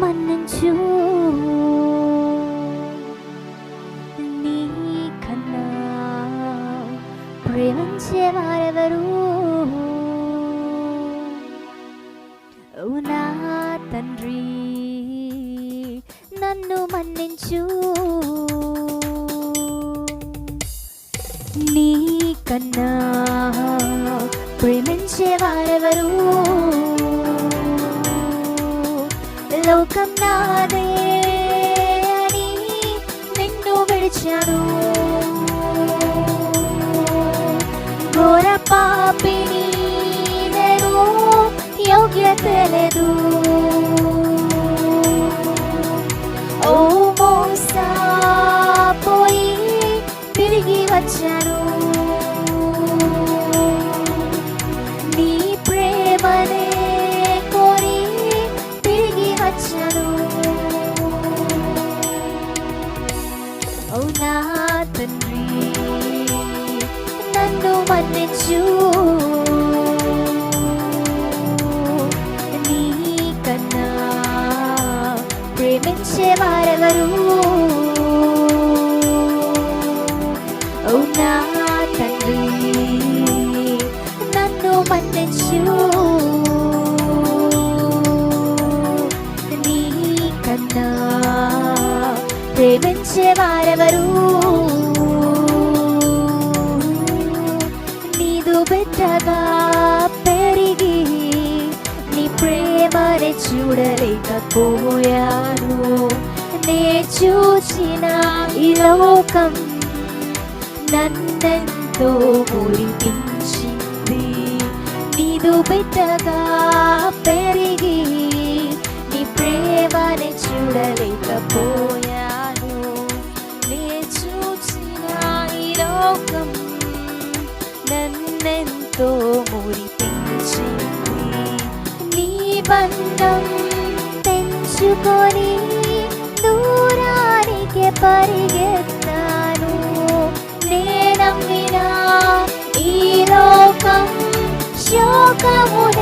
మన్నించు. నీ కన్నా ప్రేమించే వారెవరు? నా తండ్రి నన్ను మన్నించు. ప్రేమించే వారెవరు? విడిచాను ఘోర పాపిని నేను యోగ్యత లేదు ఓ తిరిగి వచ్చాను. నీ ప్రేమనే కోరి తిరిగి వచ్చాను. నా తండ్రి నన్ను మన్నించు. నీ కన్నా ప్రేమించే వారెవరు? ఓ నా తండ్రి? నన్ను మన్నించు. నీ కన్నా ప్రేమించే వారెవరు నీదు బిడ్డగా పెరిగి నీ ప్రేమని చూడలేకపోయాను నే చూసిన ఈ లోకం నన్నెంతో మురిపించింది. నీదు బిడ్డగా చూసిన ఈ లోకం నన్నెంతో మురిపించింది నీ బంధం తెంచుకొని దూరానికి పరిగెత్తాను నేనమ్మిన ఈ లోకం శోకమున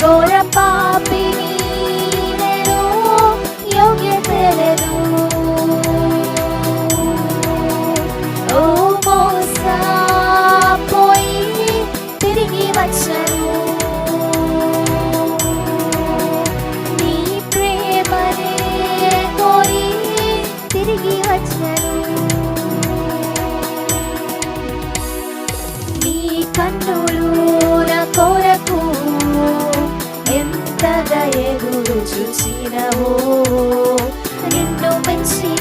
ఘోర పాపిని నేను యోగ్యత లేదు ఓ మోసపోయి తిరిగి వచ్చను నీ ప్రేమనే కోరి తిరిగి వచ్చను చూసినవో నిన్ను పెంచిన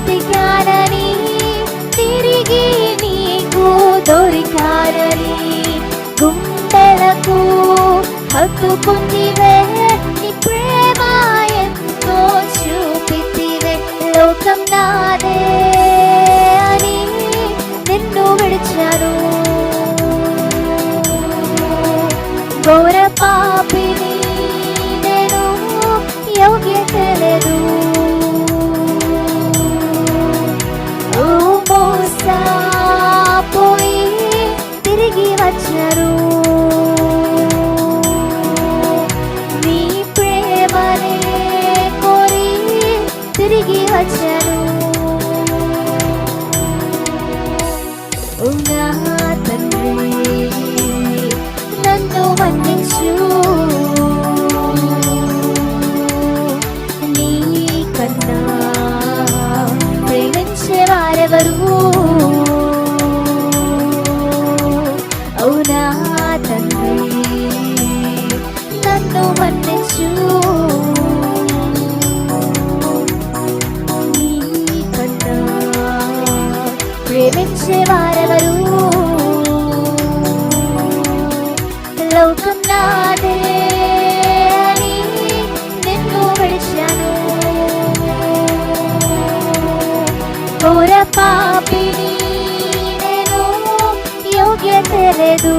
బ్రతికానని తిరిగి నీకు దొరికారని గుండెలకు హత్తుకుందివే నీ ప్రేమ ఎంతో చూపితివే లోకం నాదే అని నిన్ను విడిచాను. ఘోర పాపిని నేను యోగ్యత తిరిగి వచ్చారు. రక్షించేవారెవరు లోకం నాదే నిన్ను విడిచాను. పూర పాపిని నేను యోగ్యత లేదు.